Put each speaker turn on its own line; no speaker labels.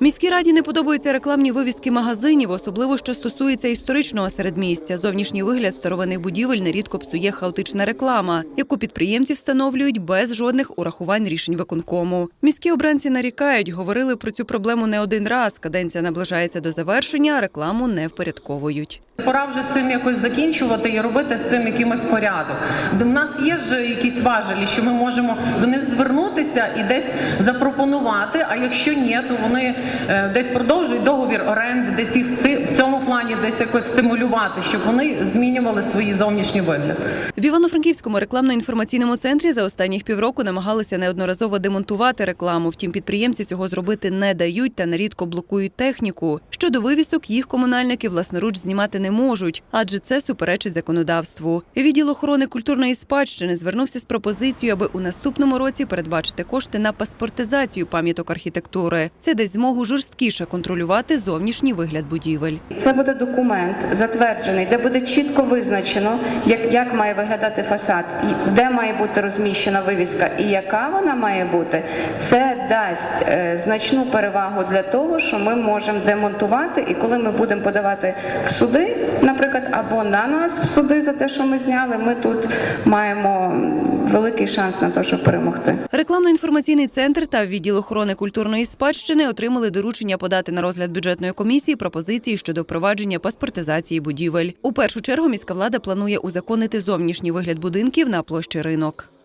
Міській раді не подобаються рекламні вивіски магазинів, особливо що стосується історичного середмістя. Зовнішній вигляд старовинних будівель нерідко псує хаотична реклама, яку підприємці встановлюють без жодних урахувань рішень виконкому. Міські обранці нарікають, говорили про цю проблему не один раз. Каденція наближається до завершення, а рекламу не впорядковують.
Пора вже цим якось закінчувати і робити з цим якимось порядок. Де нас є ж якісь важелі, що ми можемо до них звернутися і десь запропонувати. А якщо ні, то вони е, десь продовжують договір оренди, десь їх в цьому плані десь якось стимулювати, щоб вони змінювали свої зовнішні вигляд.
В Івано-Франківському рекламно-інформаційному центрі за останніх півроку намагалися неодноразово демонтувати рекламу. Втім, підприємці цього зробити не дають та нерідко блокують техніку. Щодо вивісок, їх комунальники власноруч знімати не можуть, адже це суперечить законодавству. Відділ охорони культурної спадщини звернувся з пропозицією, аби у наступному році передбачити кошти на паспортизацію пам'яток архітектури. Це дасть змогу жорсткіше контролювати зовнішній вигляд будівель.
Це буде документ затверджений, де буде чітко визначено, як, як має виглядати фасад, і де має бути розміщена вивіска і яка вона має бути. Це дасть е, значну перевагу для того, що ми можемо демонтувати, і коли ми будемо подавати в суди, наприклад, або на нас в суди за те, що ми зняли, ми тут маємо великий шанс на те, щоб перемогти.
Рекламно-інформаційний центр та відділ охорони культурної спадщини отримали доручення подати на розгляд бюджетної комісії пропозиції щодо впровадження паспортизації будівель. У першу чергу міська влада планує узаконити зовнішній вигляд будинків на площі ринок.